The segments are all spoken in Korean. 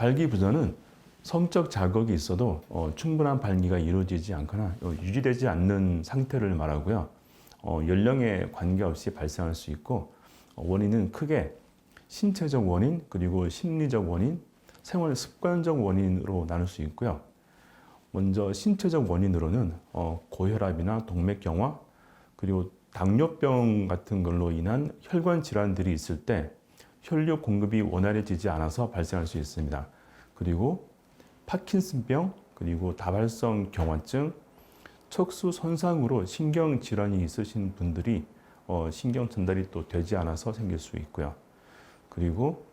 발기부전은 성적 자극이 있어도 어, 충분한 발기가 이루어지지 않거나 어, 유지되지 않는 상태를 말하고요. 어, 연령에 관계없이 발생할 수 있고 어, 원인은 크게 신체적 원인 그리고 심리적 원인, 생활 습관적 원인으로 나눌 수 있고요. 먼저 신체적 원인으로는 어, 고혈압이나 동맥경화 그리고 당뇨병 같은 걸로 인한 혈관 질환들이 있을 때 혈류 공급이 원활해지지 않아서 발생할 수 있습니다. 그리고 파킨슨병, 그리고 다발성 경화증, 척수 손상으로 신경 질환이 있으신 분들이 어, 신경 전달이 또 되지 않아서 생길 수 있고요. 그리고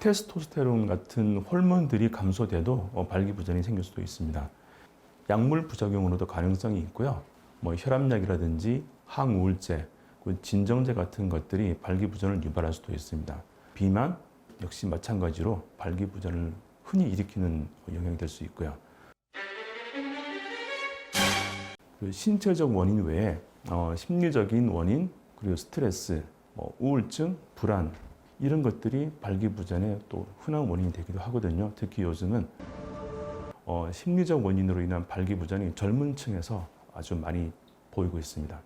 테스토스테론 같은 호르몬들이 감소돼도 어, 발기부전이 생길 수도 있습니다. 약물 부작용으로도 가능성이 있고요. 뭐 혈압약이라든지 항우울제, 그 진정제 같은 것들이 발기부전을 유발할 수도 있습니다. 비만 역시 마찬가지로 발기부전을 흔히 일으키는 영향이 될 수 있고요. 그 신체적 원인 외에 어, 심리적인 원인 그리고 스트레스, 뭐 우울증, 불안 이런 것들이 발기부전의 또 흔한 원인이 되기도 하거든요. 특히 요즘은 어, 심리적 원인으로 인한 발기부전이 젊은 층에서 아주 많이 보이고 있습니다.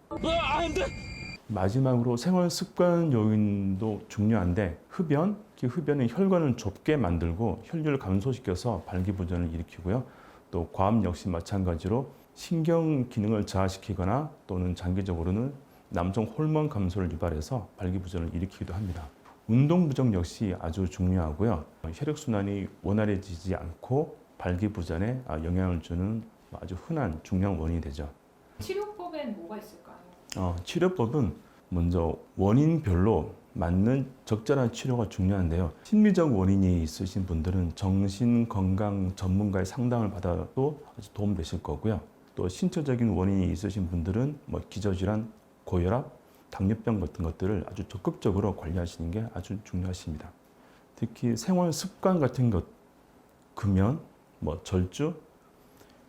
마지막으로 생활 습관 요인도 중요한데 흡연, 그 흡연은 혈관을 좁게 만들고 혈류를 감소시켜서 발기부전을 일으키고요. 또 과압 역시 마찬가지로 신경 기능을 저하시키거나 또는 장기적으로는 남성 호르몬 감소를 유발해서 발기부전을 일으키기도 합니다. 운동 부정 역시 아주 중요하고요. 혈액 순환이 원활해지지 않고 발기부전에 아, 영향을 주는 아주 흔한 중요한 원인이 되죠. 치료법엔 뭐가 있을까요? 어, 치료법은 먼저 원인별로 맞는 적절한 치료가 중요한데요. 심리적 원인이 있으신 분들은 정신 건강 전문가의 상담을 받아도 아주 도움되실 거고요. 또 신체적인 원인이 있으신 분들은 뭐 기저질환, 고혈압, 당뇨병 같은 것들을 아주 적극적으로 관리하시는 게 아주 중요하십니다. 특히 생활 습관 같은 것, 금연, 뭐 절주,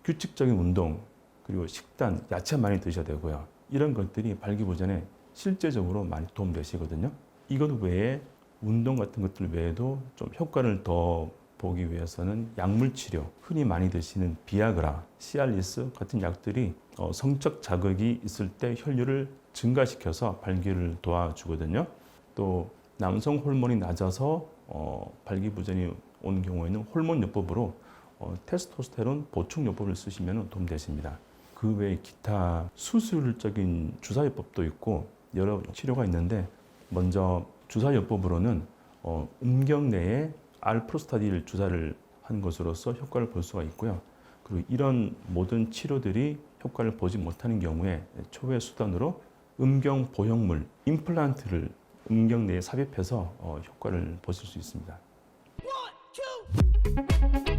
규칙적인 운동, 그리고 식단, 야채 많이 드셔야 되고요. 이런 것들이 발기부전에 실제적으로 많이 도움되시거든요. 이것 외에 운동 같은 것들 외에도 좀 효과를 더 보기 위해서는 약물 치료, 흔히 많이 드시는 비아그라, 시알리스 같은 약들이 어, 성적 자극이 있을 때 혈류를 증가시켜서 발기를 도와주거든요. 또 남성 호르몬이 낮아서 어, 발기부전이 온 경우에는 호르몬 요법으로 어, 테스토스테론 보충 요법을 쓰시면 도움되십니다. 그 외에 기타 수술적인 주사요법도 있고 여러 치료가 있는데 먼저 주사요법으로는 어, 음경 내에 알프로스타딜 주사를 한 것으로서 효과를 볼 수가 있고요. 그리고 이런 모든 치료들이 효과를 보지 못하는 경우에 초회 수단으로 음경 보형물 임플란트를 음경 내에 삽입해서 어, 효과를 보실 수 있습니다. One,